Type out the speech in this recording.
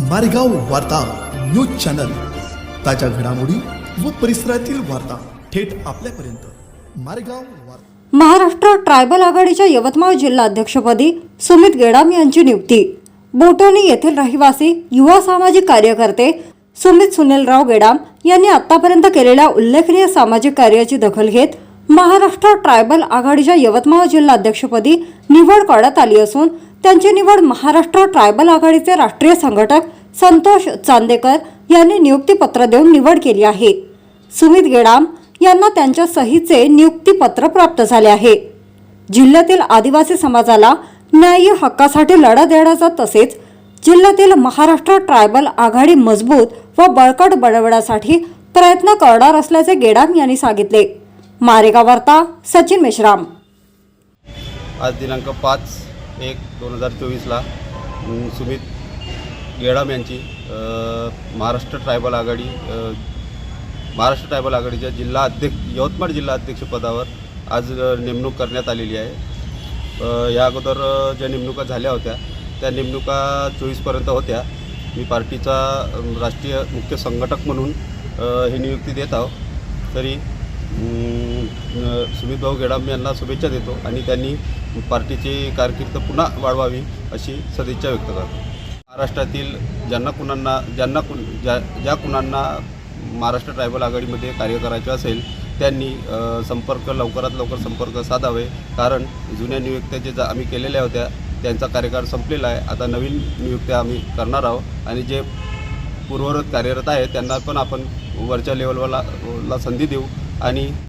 मारेगाव वार्ता news channel. ताज्या घडामोडी व परिसरातील वार्ता थेट आपल्यापर्यंत. मारेगाव वार्ता. महाराष्ट्र ट्रायबल आघाडीच्या यवतमाळ जिल्हा अध्यक्षपदी सुमित गेडाम यांची नियुक्ती. बोटोनी येथील रहिवासी युवा सामाजिक कार्यकर्ते सुमित सुनीलराव गेडाम यांनी आतापर्यंत केलेल्या उल्लेखनीय सामाजिक कार्याची दखल घेत महाराष्ट्र ट्रायबल आघाडीच्या यवतमाळ जिल्हा अध्यक्षपदी निवड करण्यात आली असून त्यांची निवड महाराष्ट्र ट्रायबल आघाडीचे राष्ट्रीय संघटक संतोष चांदेकर यांनी नियुक्तीपत्र देऊन निवड केली आहे. सुमित गेडाम यांना त्यांच्या सहीचे नियुक्तीपत्र प्राप्त झाले आहे. जिल्ह्यातील आदिवासी समाजाला न्याय्य हक्कासाठी लढा देण्याचा तसेच जिल्ह्यातील महाराष्ट्र ट्रायबल आघाडी मजबूत व बळकट बनवण्यासाठी प्रयत्न करणार असल्याचे गेडाम यांनी सांगितले. मारेगाव वार्ता सचिन मेश्राम. आज दिनांक पाच एक दोन हजार चोवीसला सुमित गेडाम यांची महाराष्ट्र ट्रायबल आघाडी महाराष्ट्र ट्रायबल आघाडीच्या जिल्हा अध्यक्ष यवतमाळ जिल्हा अध्यक्षपदावर आज नेमणूक करण्यात आलेली आहे. या अगोदर ज्या नेमणुका झाल्या होत्या त्या नेमणुका चोवीसपर्यंत होत्या. मी पार्टीचा राष्ट्रीय मुख्य संघटक म्हणून ही नियुक्ती देत आहो. तरी सुमित भाऊ गेडाम यांना शुभेच्छा देतो आणि त्यांनी पार्टीची कारकीर्द पुन्हा वाढवावी अशी सदिच्छा व्यक्त करतो. महाराष्ट्रातील ज्यांना कुणांना ज्यांना कुण ज्या ज्या कुणांना महाराष्ट्र ट्रायबल आघाडीमध्ये कार्य करायचे असेल त्यांनी संपर्क लवकरात लवकर संपर्क साधावे. कारण जुन्या नियुक्त्या जे आम्ही केलेल्या होत्या त्यांचा कार्यकाळ संपलेला आहे. आता नवीन नियुक्त्या आम्ही करणार आहोत आणि जे पूर्वरत कार्यरत आहे त्यांना पण आपण वरच्या लेवलवाला ला संधी देऊ. आणि